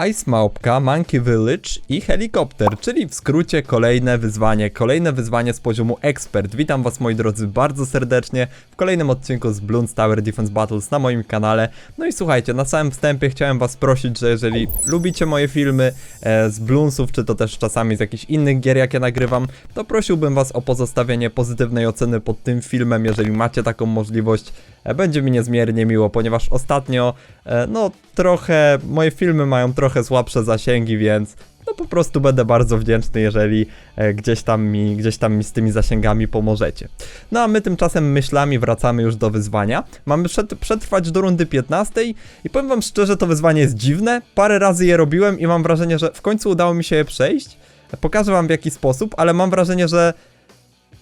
Ice Małpka, Monkey Village i helikopter, czyli w skrócie kolejne wyzwanie, kolejne wyzwanie z poziomu ekspert. Witam was moi drodzy bardzo serdecznie w kolejnym odcinku z Bloons Tower Defense Battles na moim kanale. No i słuchajcie, na samym wstępie chciałem was prosić, że jeżeli lubicie moje filmy e, z Bloonsów, czy to też czasami z jakichś innych gier jakie nagrywam, to prosiłbym was o pozostawienie pozytywnej oceny pod tym filmem, jeżeli macie taką możliwość. E, Będzie mi niezmiernie miło, ponieważ ostatnio, e, no trochę, moje filmy mają trochę słabsze zasięgi, więc no po prostu będę bardzo wdzięczny, jeżeli e, gdzieś tam mi, gdzieś tam mi z tymi zasięgami pomożecie. No a my tymczasem myślami wracamy już do wyzwania. Mamy przetrwać do rundy 15 i powiem wam szczerze, to wyzwanie jest dziwne. Parę razy je robiłem i mam wrażenie, że w końcu udało mi się je przejść. Pokażę wam w jaki sposób, ale mam wrażenie, że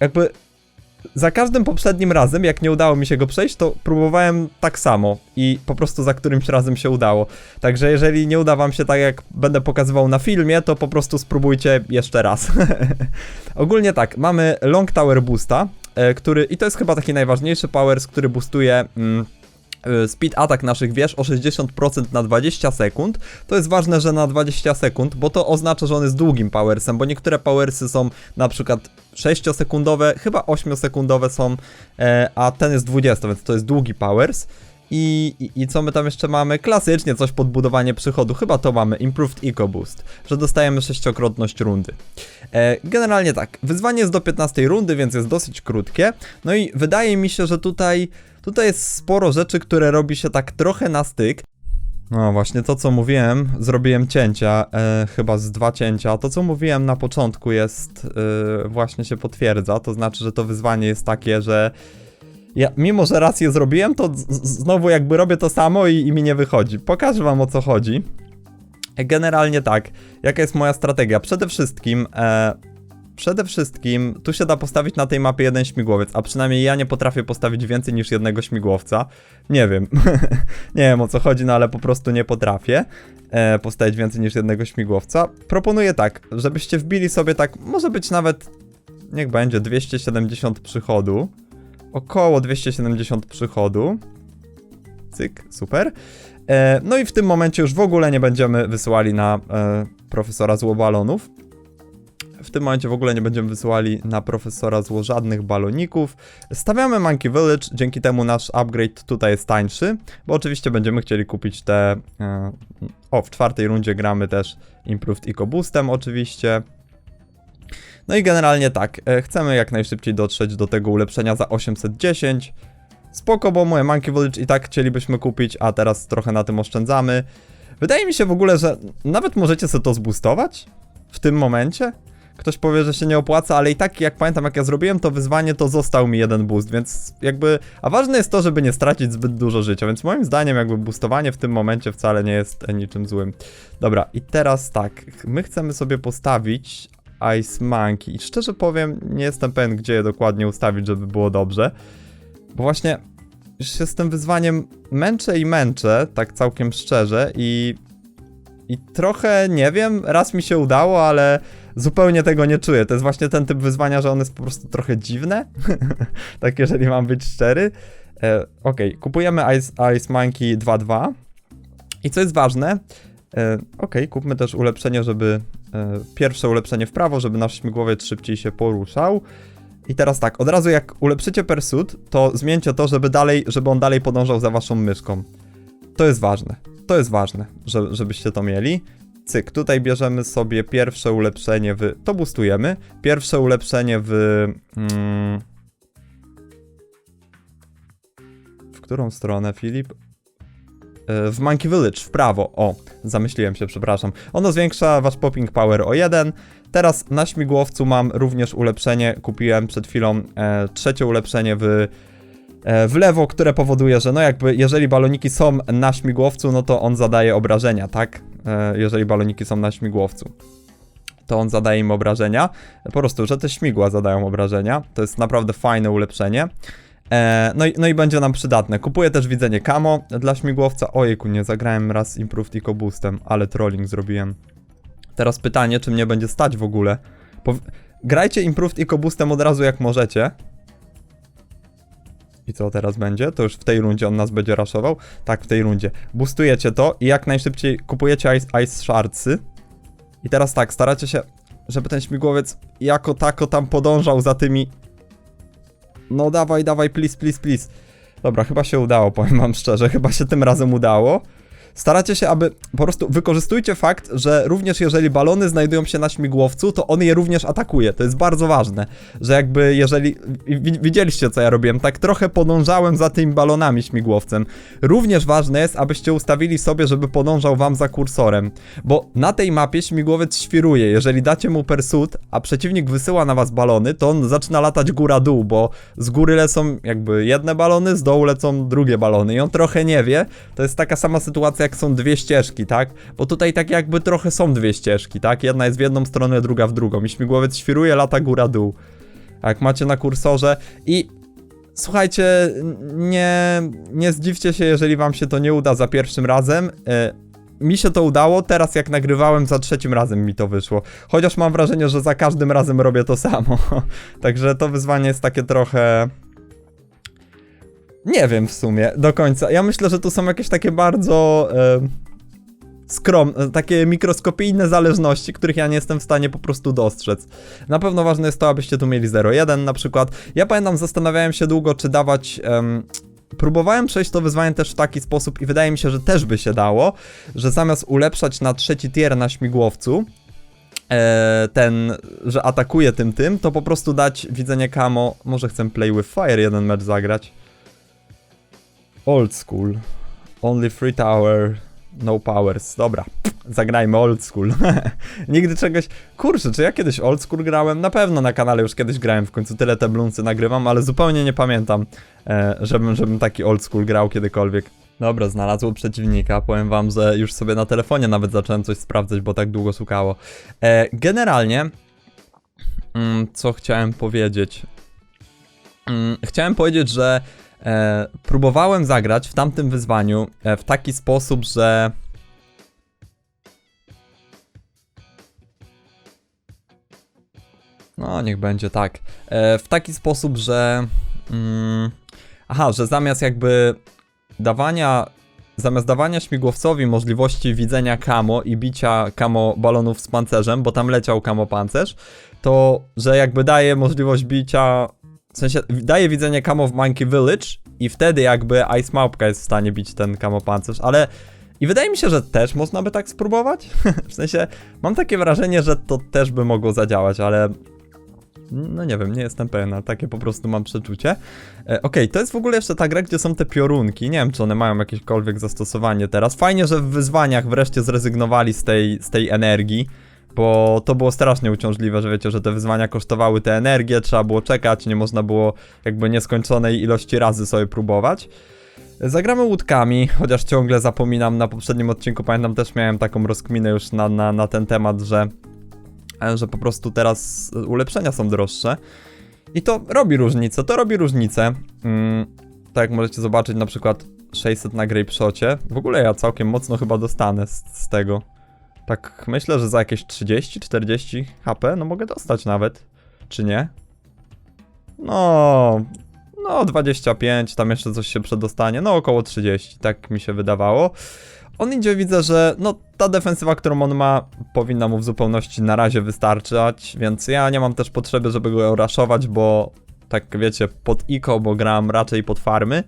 jakby za każdym poprzednim razem, jak nie udało mi się go przejść, to próbowałem tak samo i po prostu za którymś razem się udało. Także jeżeli nie uda wam się tak, jak będę pokazywał na filmie, to po prostu spróbujcie jeszcze raz. Ogólnie tak, mamy Long Tower Boosta, e, który, i to jest chyba taki najważniejszy powers, który boostuje... Mm, speed attack naszych wież o 60% na 20 sekund. To jest ważne, że na 20 sekund, bo to oznacza, że on jest długim powersem, bo niektóre powersy są na przykład 6-sekundowe, chyba 8-sekundowe są, e, a ten jest 20, więc to jest długi powers. I, i, I co my tam jeszcze mamy? Klasycznie coś podbudowanie przychodu. Chyba to mamy. Improved Eco Boost, że dostajemy sześciokrotność rundy. E, generalnie tak, wyzwanie jest do 15 rundy, więc jest dosyć krótkie. No i wydaje mi się, że tutaj, tutaj jest sporo rzeczy, które robi się tak trochę na styk. No właśnie to co mówiłem, zrobiłem cięcia, e, chyba z dwa cięcia. To co mówiłem na początku jest, e, właśnie się potwierdza, to znaczy, że to wyzwanie jest takie, że ja, mimo że raz je zrobiłem, to znowu jakby robię to samo i, i mi nie wychodzi. Pokażę wam o co chodzi. Generalnie tak, jaka jest moja strategia? Przede wszystkim, e, przede wszystkim, tu się da postawić na tej mapie jeden śmigłowiec, a przynajmniej ja nie potrafię postawić więcej niż jednego śmigłowca. Nie wiem, nie wiem o co chodzi, no ale po prostu nie potrafię e, postawić więcej niż jednego śmigłowca. Proponuję tak, żebyście wbili sobie tak, może być nawet, niech będzie 270 przychodu, około 270 przychodu. Cyk, super. E, no i w tym momencie już w ogóle nie będziemy wysyłali na e, profesora zło balonów. W tym momencie w ogóle nie będziemy wysyłali na profesora zło żadnych baloników. Stawiamy Monkey Village, dzięki temu nasz upgrade tutaj jest tańszy, bo oczywiście będziemy chcieli kupić te... E, o, w czwartej rundzie gramy też Improved Eco Boostem oczywiście. No i generalnie tak, e, chcemy jak najszybciej dotrzeć do tego ulepszenia za 810. Spoko, bo moje Monkey Village i tak chcielibyśmy kupić, a teraz trochę na tym oszczędzamy. Wydaje mi się w ogóle, że nawet możecie sobie to zboostować w tym momencie. Ktoś powie, że się nie opłaca, ale i tak jak pamiętam jak ja zrobiłem to wyzwanie, to został mi jeden boost, więc jakby... A ważne jest to, żeby nie stracić zbyt dużo życia, więc moim zdaniem jakby boostowanie w tym momencie wcale nie jest niczym złym. Dobra, i teraz tak, my chcemy sobie postawić Ice Monkey i szczerze powiem, nie jestem pewien gdzie je dokładnie ustawić, żeby było dobrze. Bo właśnie już się z tym wyzwaniem męczę i męczę, tak całkiem szczerze i i trochę nie wiem, raz mi się udało, ale zupełnie tego nie czuję. To jest właśnie ten typ wyzwania, że on jest po prostu trochę dziwne. tak, jeżeli mam być szczery. E, Okej, kupujemy Ice, Ice Monkey 2.2. I co jest ważne, e, okej, kupmy też ulepszenie, żeby. E, pierwsze ulepszenie w prawo, żeby nasz śmigłowiec szybciej się poruszał. I teraz tak, od razu jak ulepszycie Pursuit, to zmieńcie to, żeby dalej, żeby on dalej podążał za waszą myszką. To jest ważne. To jest ważne, że, żebyście to mieli. Cyk, tutaj bierzemy sobie pierwsze ulepszenie w... To boostujemy. Pierwsze ulepszenie w... Mm, w którą stronę, Filip? E, W Monkey Village, w prawo. O, zamyśliłem się, przepraszam. Ono zwiększa wasz popping power o 1. Teraz na śmigłowcu mam również ulepszenie. Kupiłem przed chwilą e, trzecie ulepszenie w w lewo, które powoduje, że no jakby jeżeli baloniki są na śmigłowcu, no to on zadaje obrażenia, tak? E, jeżeli baloniki są na śmigłowcu. To on zadaje im obrażenia. Po prostu, że te śmigła zadają obrażenia. To jest naprawdę fajne ulepszenie. E, no, i, no i będzie nam przydatne. Kupuję też widzenie camo dla śmigłowca. Ojejku, nie zagrałem raz Improved Eco Boostem, ale trolling zrobiłem. Teraz pytanie, czy mnie będzie stać w ogóle. Pow- Grajcie Improved Eco Boostem od razu jak możecie. I co teraz będzie? To już w tej rundzie on nas będzie raszował? Tak, w tej rundzie. Boostujecie to i jak najszybciej kupujecie Ice, ice Shardsy. I teraz tak, staracie się, żeby ten śmigłowiec jako tako tam podążał za tymi... No dawaj, dawaj, please, please, please. Dobra, chyba się udało, powiem wam szczerze, chyba się tym razem udało. Staracie się, aby po prostu wykorzystujcie fakt, że również jeżeli balony znajdują się na śmigłowcu, to on je również atakuje. To jest bardzo ważne, że jakby jeżeli wi- widzieliście co ja robiłem, tak trochę podążałem za tymi balonami śmigłowcem. Również ważne jest, abyście ustawili sobie, żeby podążał wam za kursorem, bo na tej mapie śmigłowiec świruje. Jeżeli dacie mu pursuit, a przeciwnik wysyła na was balony, to on zaczyna latać góra-dół, bo z góry lecą jakby jedne balony, z dołu lecą drugie balony i on trochę nie wie. To jest taka sama sytuacja, jak są dwie ścieżki, tak? Bo tutaj tak jakby trochę są dwie ścieżki, tak? Jedna jest w jedną stronę, druga w drugą i śmigłowiec świruje, lata góra-dół. Jak macie na kursorze i słuchajcie, nie, nie zdziwcie się, jeżeli wam się to nie uda za pierwszym razem. E, mi się to udało, teraz jak nagrywałem za trzecim razem mi to wyszło. Chociaż mam wrażenie, że za każdym razem robię to samo. Także to wyzwanie jest takie trochę. Nie wiem w sumie do końca. Ja myślę, że tu są jakieś takie bardzo. E, skrom, takie mikroskopijne zależności, których ja nie jestem w stanie po prostu dostrzec. Na pewno ważne jest to, abyście tu mieli 0,1 na przykład. Ja pamiętam, zastanawiałem się długo, czy dawać. em, próbowałem przejść to wyzwanie też w taki sposób i wydaje mi się, że też by się dało, że zamiast ulepszać na trzeci tier na śmigłowcu, e, ten, że atakuje tym tym, to po prostu dać widzenie camo. Może chcę play with fire jeden mecz zagrać. Old school. Only free tower. No powers. Dobra. Zagrajmy old school. Nigdy czegoś. Kurczę, czy ja kiedyś old school grałem? Na pewno na kanale już kiedyś grałem, w końcu tyle te blunsy nagrywam, ale zupełnie nie pamiętam, e, żebym, żebym taki old school grał kiedykolwiek. Dobra, znalazło przeciwnika. Powiem wam, że już sobie na telefonie nawet zacząłem coś sprawdzać, bo tak długo szukało. E, generalnie, mm, co chciałem powiedzieć? Mm, chciałem powiedzieć, że e, próbowałem zagrać w tamtym wyzwaniu e, w taki sposób, że. No, niech będzie tak. E, w taki sposób, że. Mm, aha, że zamiast jakby dawania. Zamiast dawania śmigłowcowi możliwości widzenia kamo i bicia kamo balonów z pancerzem, bo tam leciał kamo pancerz, to że jakby daje możliwość bicia w sensie daje widzenie Camo w Monkey Village i wtedy jakby Ice Małpka jest w stanie bić ten Camo pancerz, ale i wydaje mi się, że też można by tak spróbować. w sensie mam takie wrażenie, że to też by mogło zadziałać, ale no nie wiem, nie jestem pewien, ale takie po prostu mam przeczucie. E, Okej, to jest w ogóle jeszcze ta gra, gdzie są te piorunki. Nie wiem, czy one mają jakiekolwiek zastosowanie teraz. Fajnie, że w wyzwaniach wreszcie zrezygnowali z tej, z tej energii. Bo to było strasznie uciążliwe, że wiecie, że te wyzwania kosztowały tę energię, trzeba było czekać, nie można było jakby nieskończonej ilości razy sobie próbować. Zagramy łódkami, chociaż ciągle zapominam, na poprzednim odcinku pamiętam też miałem taką rozkminę już na, na, na ten temat, że, że po prostu teraz ulepszenia są droższe. I to robi różnicę, to robi różnicę. Mm, tak jak możecie zobaczyć na przykład 600 na Grape Shocie. W ogóle ja całkiem mocno chyba dostanę z, z tego. Tak myślę, że za jakieś 30-40 HP, no mogę dostać nawet. Czy nie? No, no 25, tam jeszcze coś się przedostanie, no około 30, tak mi się wydawało. On idzie, widzę, że no ta defensywa, którą on ma, powinna mu w zupełności na razie wystarczać, więc ja nie mam też potrzeby, żeby go raszować, bo tak wiecie, pod ICO, bo gram raczej pod farmy.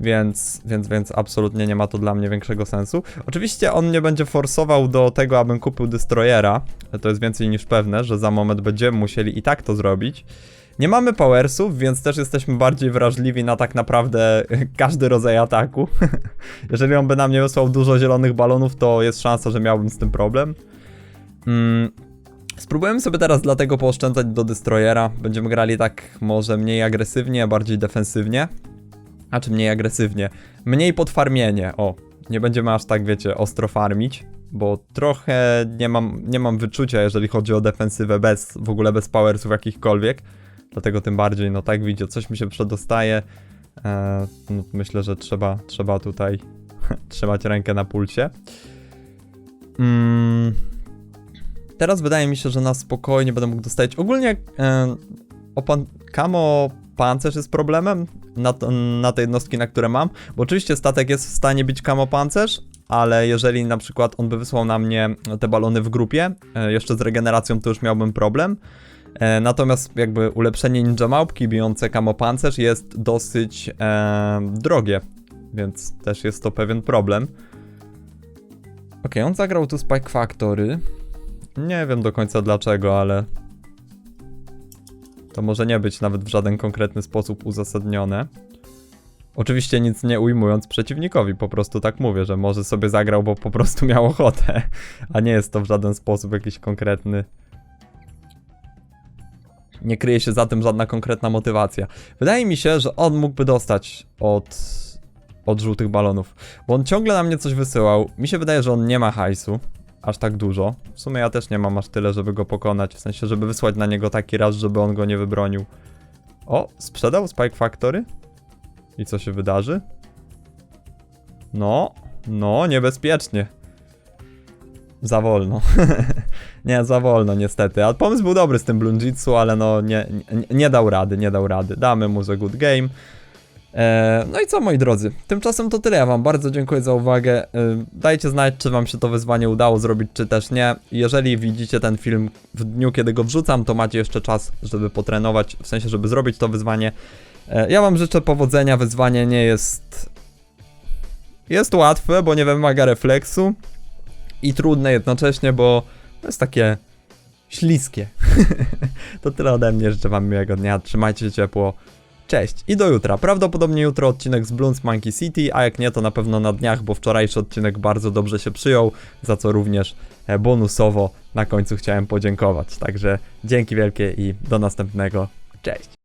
Więc, więc, więc absolutnie nie ma to dla mnie większego sensu. Oczywiście on nie będzie forsował do tego, abym kupił Destroyera. To jest więcej niż pewne, że za moment będziemy musieli i tak to zrobić. Nie mamy powersów, więc też jesteśmy bardziej wrażliwi na tak naprawdę każdy rodzaj ataku. Jeżeli on by nam nie wysłał dużo zielonych balonów, to jest szansa, że miałbym z tym problem. Mm. Spróbujemy sobie teraz dlatego pooszczędzać do Destroyera. Będziemy grali tak może mniej agresywnie, bardziej defensywnie. A czy mniej agresywnie? Mniej podfarmienie, o. Nie będziemy aż tak, wiecie, ostro farmić, bo trochę nie mam, nie mam wyczucia, jeżeli chodzi o defensywę bez, w ogóle bez powersów jakichkolwiek. Dlatego tym bardziej, no tak widzicie, coś mi się przedostaje. E, no, myślę, że trzeba, trzeba tutaj trzymać rękę na pulsie. Mm. Teraz wydaje mi się, że na spokojnie będę mógł dostać. Ogólnie e, Kamo pancerz jest problemem na, to, na te jednostki, na które mam. Bo oczywiście statek jest w stanie bić kamo pancerz, ale jeżeli na przykład on by wysłał na mnie te balony w grupie, e, jeszcze z regeneracją, to już miałbym problem. E, natomiast jakby ulepszenie ninja małpki bijące kamo pancerz jest dosyć e, drogie, więc też jest to pewien problem. Okej, on zagrał tu Spike Factory. Nie wiem do końca dlaczego, ale to może nie być nawet w żaden konkretny sposób uzasadnione. Oczywiście nic nie ujmując przeciwnikowi, po prostu tak mówię, że może sobie zagrał, bo po prostu miał ochotę, a nie jest to w żaden sposób jakiś konkretny. Nie kryje się za tym żadna konkretna motywacja. Wydaje mi się, że on mógłby dostać od, od żółtych balonów, bo on ciągle na mnie coś wysyłał. Mi się wydaje, że on nie ma hajsu aż tak dużo. W sumie ja też nie mam aż tyle, żeby go pokonać, w sensie, żeby wysłać na niego taki raz, żeby on go nie wybronił. O, sprzedał Spike Factory? I co się wydarzy? No, no, niebezpiecznie. Za wolno. nie, za wolno niestety. Ale pomysł był dobry z tym Blunjitsu, ale no nie, nie, nie dał rady, nie dał rady. Damy mu za good game. E, no i co moi drodzy, tymczasem to tyle, ja wam bardzo dziękuję za uwagę, E, dajcie znać czy wam się to wyzwanie udało zrobić czy też nie, jeżeli widzicie ten film w dniu kiedy go wrzucam to macie jeszcze czas żeby potrenować, w sensie żeby zrobić to wyzwanie. E, Ja wam życzę powodzenia, wyzwanie nie jest... Jest łatwe, bo nie wymaga refleksu i trudne jednocześnie, bo jest takie śliskie. to tyle ode mnie, życzę wam miłego dnia, trzymajcie się ciepło. Cześć i do jutra. Prawdopodobnie jutro odcinek z Bloons Monkey City, a jak nie, to na pewno na dniach, bo wczorajszy odcinek bardzo dobrze się przyjął, za co również e, bonusowo na końcu chciałem podziękować. Także dzięki wielkie i do następnego. Cześć.